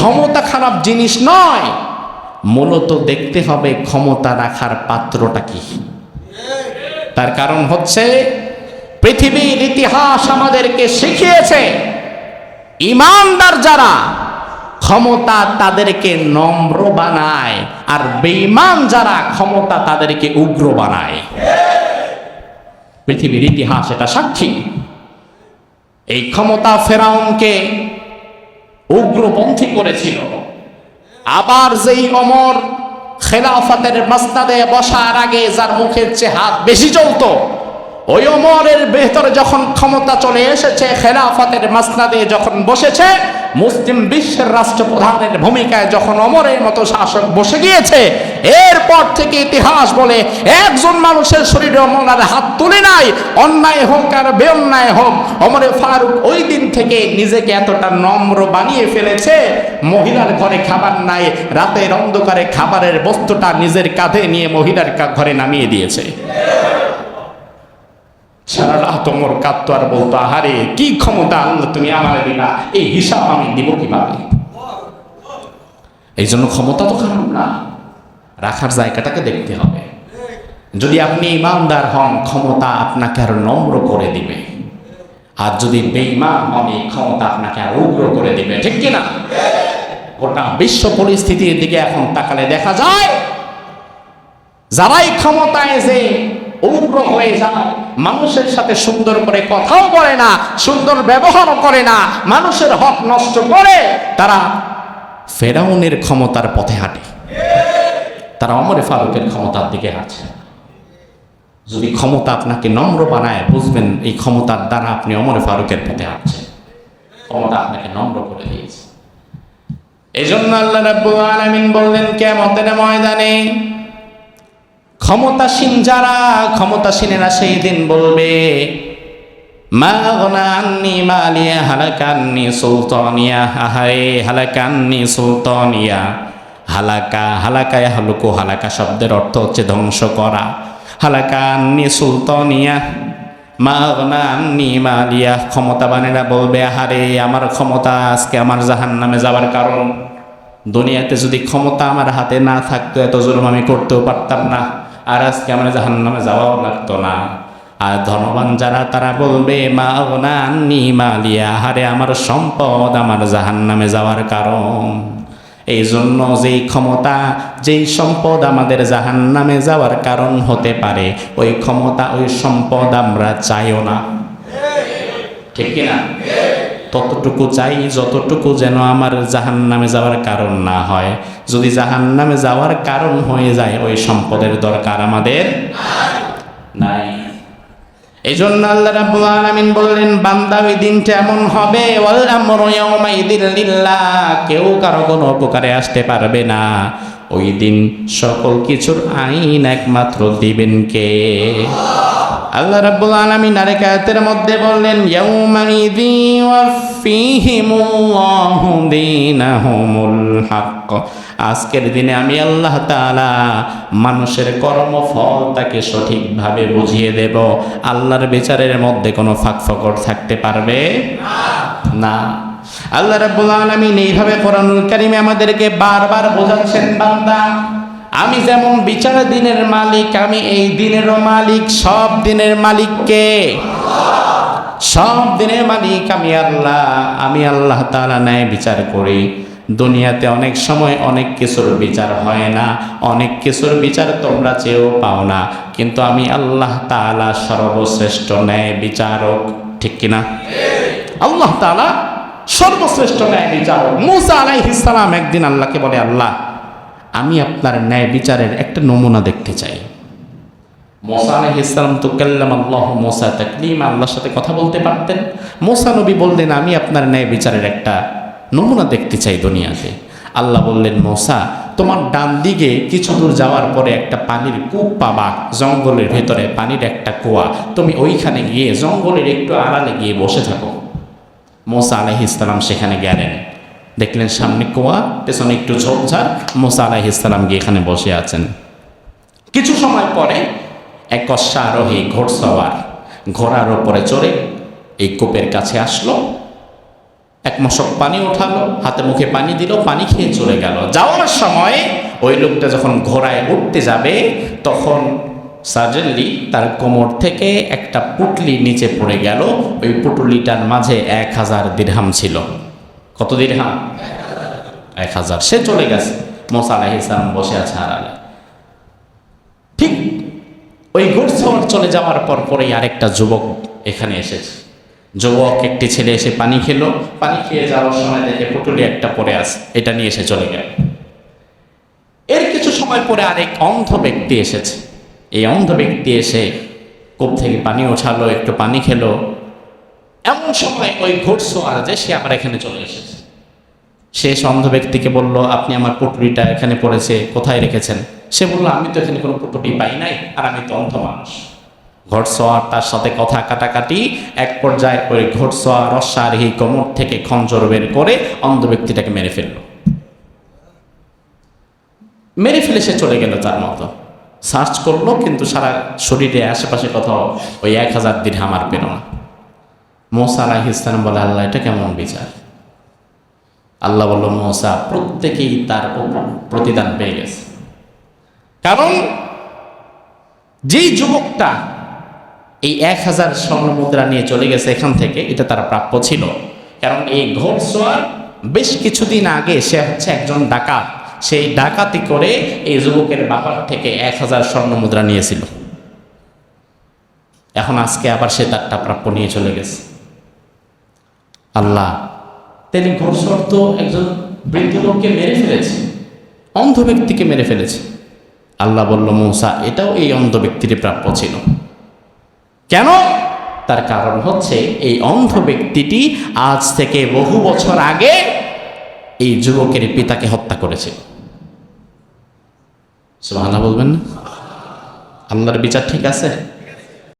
ক্ষমতা খারাপ জিনিস নয়। মূলত দেখতে হবে ক্ষমতা রাখার পাত্রটা কি। তার কারণ হচ্ছে, পৃথিবীর ইতিহাস আমাদেরকে শিখিয়েছে, ইমানদার যারা ক্ষমতা তাদেরকে নম্র বানায় আর বেঈমান যারা ক্ষমতা তাদেরকে উগ্র বানায়। পৃথিবীর ইতিহাস এটা সাক্ষী। এই ক্ষমতা ফেরাউনকে উগ্রপন্থী করেছিল। আবার যেই অমর খেলাফতের মাস্তাদে বসার আগে যার মুখের চেয়ে হাত বেশি চলতো ওই অমরের ভেতরে যখন ক্ষমতা চলে এসেছে, খেলাফতের মাসনাদে যখন বসেছে, মুসলিম বিশ্বের রাষ্ট্রপ্রধানের ভূমিকায় যখন অমরের মতো শাসক বসে গিয়েছে, এরপর থেকে ইতিহাস বলে একজন মানুষের শরীরে অমরার হাত তুলে নাই, অন্যায় হোক আর বেঅন্যায় হোক অমরে ফারুক ওই দিন থেকে নিজেকে এতটা নম্র বানিয়ে ফেলেছে, মহিলার ঘরে খাবার নাই, রাতের অন্ধকারে খাবারের বস্তুটা নিজের কাঁধে নিয়ে মহিলার ঘরে নামিয়ে দিয়েছে। সারা রাত ওমর আর বলতো, আহারে, কি ক্ষমতা আল্লাহ তুমি আমার দিলা? এই হিসাব আমি দিব কীভাবে? এই জন্য ক্ষমতা তো খারাপ না। রাখার জায়গাটাকে দেখতে হবে। যদি আপনি ইমানদার হন, ক্ষমতা আপনাকে আরও নম্র করে দিবে। আর যদি বেঈমান হন, এই ক্ষমতা আপনাকে আরও উগ্র করে দিবে। ঠিক কিনা গোটা বিশ্ব পরিস্থিতির দিকে এখন তাকালে দেখা যায়, যারাই ক্ষমতায় যে উগ্র হয়ে যায়। মানুষের সাথে সুন্দর করে কথাও বলে না, সুন্দর ব্যবহারও করে না। মানুষের হক নষ্ট করে তারা ফেরাউনের ক্ষমতার পথে হাঁটে। তারা অমরে ফারুকের ক্ষমতার দিকে হাঁটছে। যদি ক্ষমতা আপনাকে নম্র বানায়, বুঝবেন এই ক্ষমতার দ্বারা আপনি অমরে ফারুকের পথে হাঁটছেন। ক্ষমতা আপনাকে নম্র করে দিয়েছে। এই জন্য আল্লাহ রাব্বুল আলামিন বললেন, কিয়ামতের ময়দানে ক্ষমতাসীন যারা, ক্ষমতাসীনেরা সেই দিন বলবে, মা মালিয়া হালাকা শব্দের অর্থ হচ্ছে ধ্বংস করা, হালাকান্নি সুলতানিয়া, মা মালিয়া, ক্ষমতাবানেরা বলবে, আহারে, আমার ক্ষমতা আজকে আমার জাহান নামে যাওয়ার কারণ। দুনিয়াতে যদি ক্ষমতা আমার হাতে না থাকতো, এত জুলুম আমি করতেও পারতাম না। আর আজকে আমার জাহান নামে যাওয়াও লাগতো না। আর ধনবান যারা, তারা বলবে, মা না আন্নি মালিয়া হারে আমার সম্পদ আমার জাহান নামে যাওয়ার কারণ। এই জন্য যেই ক্ষমতা, যেই সম্পদ আমাদের জাহান নামে যাওয়ার কারণ হতে পারে, ওই ক্ষমতা, ওই সম্পদ আমরা চাইও না। ঠিক কিনা ততটুকু চাই, যতটুকু যেন আমার জাহান নামে যাওয়ার কারণ না হয়। যদি জাহান নামে যাওয়ার কারণ হয়ে যায়, ওই সম্পদের দরকার আমাদের নাই। এই জন্য আল্লাহ রাব্বুল আলামিন বললেন, বান্দা, ওই দিনটা এমন হবে, ওয়াল আমরু ইয়াউমাইদিন লিল্লাহ, কেউ কারও কোনো উপকারে আসতে পারবে না। ওই দিন সকল কিছুর আইন একমাত্র দিবেন কে? আল্লাহ রাব্বুল আলামিন আরেক আয়াতের মধ্যে বললেন ইয়াউমাইযি ওয়াফিহিমুল্লাহু দীনাহুমুল হক। আজকের দিনে আমি আল্লাহ তাআলা মানুষের কর্মফল তাকে সঠিকভাবে বুঝিয়ে দেব। আল্লাহর বিচারের মধ্যে কোনো ফাঁক ফকর থাকতে পারবে না। আল্লাহ রাব্বুল আলামিন এইভাবে কোরআনুল কারিমে আমাদেরকে বারবার বোঝাচ্ছেন, বান্দা আমি যেমন বিচার দিনের মালিক, আমি এই দিনেরও মালিক, সব দিনের মালিককে সব দিনের মালিক আমি আল্লাহ। আমি আল্লাহ তাআলা ন্যায় বিচার করি। দুনিয়াতে অনেক সময় অনেক কিছুর বিচার হয় না, অনেক কিছুর বিচার তোমরা চেয়েও পাও না। কিন্তু আমি আল্লাহ তাআলা সর্বশ্রেষ্ঠ ন্যায় বিচারক, ঠিক কিনা? আল্লাহ তাআলা সর্বশ্রেষ্ঠ ন্যায় বিচারক। মুসা আলাইহিস সালাম একদিন আল্লাহকে বলে, আল্লাহ আমি আপনার ন্যায় বিচারের একটা নমুনা দেখতে চাই। মোসা আলাইহিসসালাম তো কাল্লাম আল্লাহ মোসা তাকলিম, আল্লাহর সাথে কথা বলতে পারতেন। মোসা নবী বললেন, আমি আপনার ন্যায় বিচারের একটা নমুনা দেখতে চাই দুনিয়াতে। আল্লাহ বললেন, মোসা, তোমার ডান দিকে কিছু দূর যাওয়ার পরে একটা পানির কূপ পাবা, জঙ্গলের ভেতরে পানির একটা কুয়া। তুমি ওইখানে গিয়ে জঙ্গলের একটু আড়ালে গিয়ে বসে থাকো। মোসা আলাইহিসসালাম সেখানে গেলেন। দেখলেন সামনে কুয়া, পেছনে একটু ঝোপঝাড়। মোসা আলাইহিসসালাম গিয়ে এখানে বসে আছেন। কিছু সময় পরে এক অশ্বারোহী ঘোড়সওয়ার ঘোড়ার ওপরে চড়ে এই কূপের কাছে আসলো। এক মশক পানি ওঠালো হাতে মুখে পানি দিল, পানি খেয়ে চলে গেল। যাওয়ার সময় ওই লোকটা যখন ঘোড়ায় উঠতে যাবে, তখন সাডেনলি তার কোমর থেকে একটা পুটলি নিচে পড়ে গেল। ওই পুটলিটার মাঝে এক হাজার দিরহাম ছিল। কত দিরহাম এক হাজার। সে চলে গেছে। মোসা আলাহ বসে আছে আড়ালে ঠিক ওই ঘোড়সওয়ার চলে যাওয়ার পর পরেই আরেকটা যুবক এখানে এসেছে। যুবক একটি ছেলে এসে পানি খেলো। পানি খেয়ে যাওয়ার সময় দেখে পুটুলি একটা পড়ে আছে। এটা নিয়ে এসে চলে গেল। এর কিছু সময় পরে আরেক অন্ধ ব্যক্তি এসেছে। এই অন্ধ ব্যক্তি এসে কূপ থেকে পানি ওঠালো, একটু পানি খেলো। এমন সময় ওই ঘোড়সওয়ার যে সে আবার এখানে চলে এসেছে। সে এসে অন্ধ ব্যক্তিকে বলল, আপনি আমার পুটুলিটা এখানে পড়েছে, কোথায় রেখেছেন? সে বলল, আমি তো এখানে কোনো পুটুলি পাই নাই, আর আমি তো অন্ধ মানুষ। ঘোড়সওয়ার তার সাথে কথা কাটাকাটি, এক পর্যায়ে ওই ঘোড়সওয়ার রসারহি কোমর থেকে খঞ্জর বের করে অন্ধ ব্যক্তিটাকে মেরে ফেলল। মেরে ফেলে সে চলে গেল তার মতো। সার্চ করল, কিন্তু সারা শরীরে, আশেপাশে কোথাও ওই এক হাজার দিন হামার পেল না। মোসা আলাহ ইসলাম বলে, আল্লাহ, এটা কেমন বিচার? আল্লাহ বলল, মোসা প্রত্যেকেই তার প্রতিদান পেয়ে গেছে। কারণ যেই যুবকটা এই এক হাজার স্বর্ণ মুদ্রা নিয়ে চলে গেছে এখান থেকে, এটা তার প্রাপ্য ছিল। কারণ এই ঘোড়সোয়ার বেশ কিছুদিন আগে সে হচ্ছে একজন ডাকাত। সেই ডাকাতি করে এই যুবকের বাবার থেকে এক হাজার স্বর্ণ মুদ্রা নিয়েছিল। এখন আজকে আবার সে তারটা প্রাপ্য নিয়ে চলে গেছে। আল্লাহ। তিনি ঘোড়সর তো একজন বৃদ্ধ লোককে মেরে ফেলেছে? অন্ধ ব্যক্তিকে মেরে ফেলেছে। আল্লাহ বলল মৌসা এটাও এই অন্ধ ব্যক্তির প্রাপ্য ছিল। কেন? তার কারণ হচ্ছে এই অন্ধ ব্যক্তিটি আজ থেকে বহু বছর আগে এই যুবকের পিতাকে হত্যা করেছে সুবহানাল্লাহ বলবেন না? আল্লাহর বিচার ঠিক আছে?